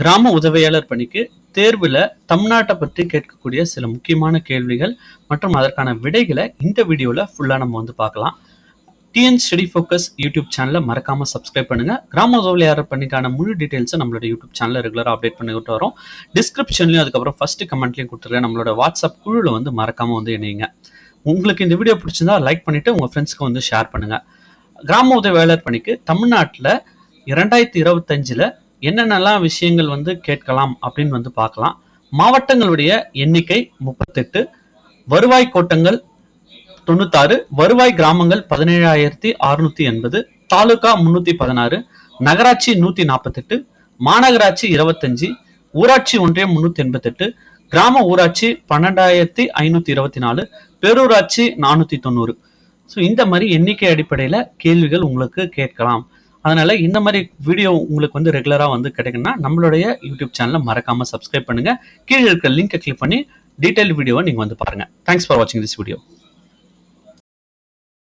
கிராம உதவியாளர் பணிக்கு தேர்வில் தமிழ்நாட்டை பற்றி கேட்கக்கூடிய சில முக்கியமான கேள்விகள் மற்றும் அதற்கான விடைகளை இந்த வீடியோவில் ஃபுல்லாக நம்ம வந்து பார்க்கலாம். டிஎன் ஸ்டடி ஃபோக்கஸ் யூடியூப் சேனலை மறக்காமல் சப்ஸ்கிரைப் பண்ணுங்கள் கிராம உதவியாளர் பணிக்கான முழு டீட்டெயில்ஸை நம்மளோட யூடியூப் சேனலில் ரெகுலராக அப்டேட் பண்ணிக்கிட்டு வரோம். டிஸ்கிரிப்ஷன்லையும் அதுக்கப்புறம் ஃபஸ்ட்டு கமெண்ட்லையும் கொடுத்துருக்கேன் நம்மளோட வாட்ஸ்அப் குழுவில் வந்து மறக்காமல் வந்து இணையுங்க உங்களுக்கு இந்த வீடியோ பிடிச்சிருந்தா லைக் பண்ணிவிட்டு உங்கள் ஃப்ரெண்ட்ஸ்க்கு வந்து ஷேர் பண்ணுங்கள் கிராம உதவியாளர் பணிக்கு தமிழ்நாட்டில் இரண்டாயிரத்தி இருபத்தஞ்சில் என்னென்னலாம் விஷயங்கள் வந்து கேட்கலாம் அப்படின்னு வந்து பார்க்கலாம். மாவட்டங்களுடைய எண்ணிக்கை முப்பத்தெட்டு வருவாய் கோட்டங்கள் தொண்ணூத்தாறு வருவாய் கிராமங்கள் பதினேழாயிரத்தி அறுநூத்தி எண்பது தாலுகா முன்னூத்தி பதினாறு நகராட்சி நூத்தி நாற்பத்தெட்டு மாநகராட்சி இருபத்தஞ்சு ஊராட்சி ஒன்றியம் முன்னூத்தி எண்பத்தெட்டு கிராம ஊராட்சி பன்னெண்டாயிரத்தி ஐநூத்தி இருபத்தி நாலு பேரூராட்சி நானூத்தி தொண்ணூறு. ஸோ இந்த மாதிரி எண்ணிக்கை அடிப்படையில் கேள்விகள் உங்களுக்கு கேட்கலாம். அதனால இந்த மாதிரி வீடியோ உங்களுக்கு வந்து ரெகுலராக வந்து கிடைக்குன்னா நம்மளுடைய யூடியூப் சேனலை மறக்காமல் சப்ஸ்கிரைப் பண்ணுங்க. கீழே இருக்க லிங்கை கிளிக் பண்ணி டீட்டெயில் வீடியோவை நீங்கள் வந்து பாருங்க. தேங்க்ஸ் ஃபார் வாட்சிங் திஸ் வீடியோ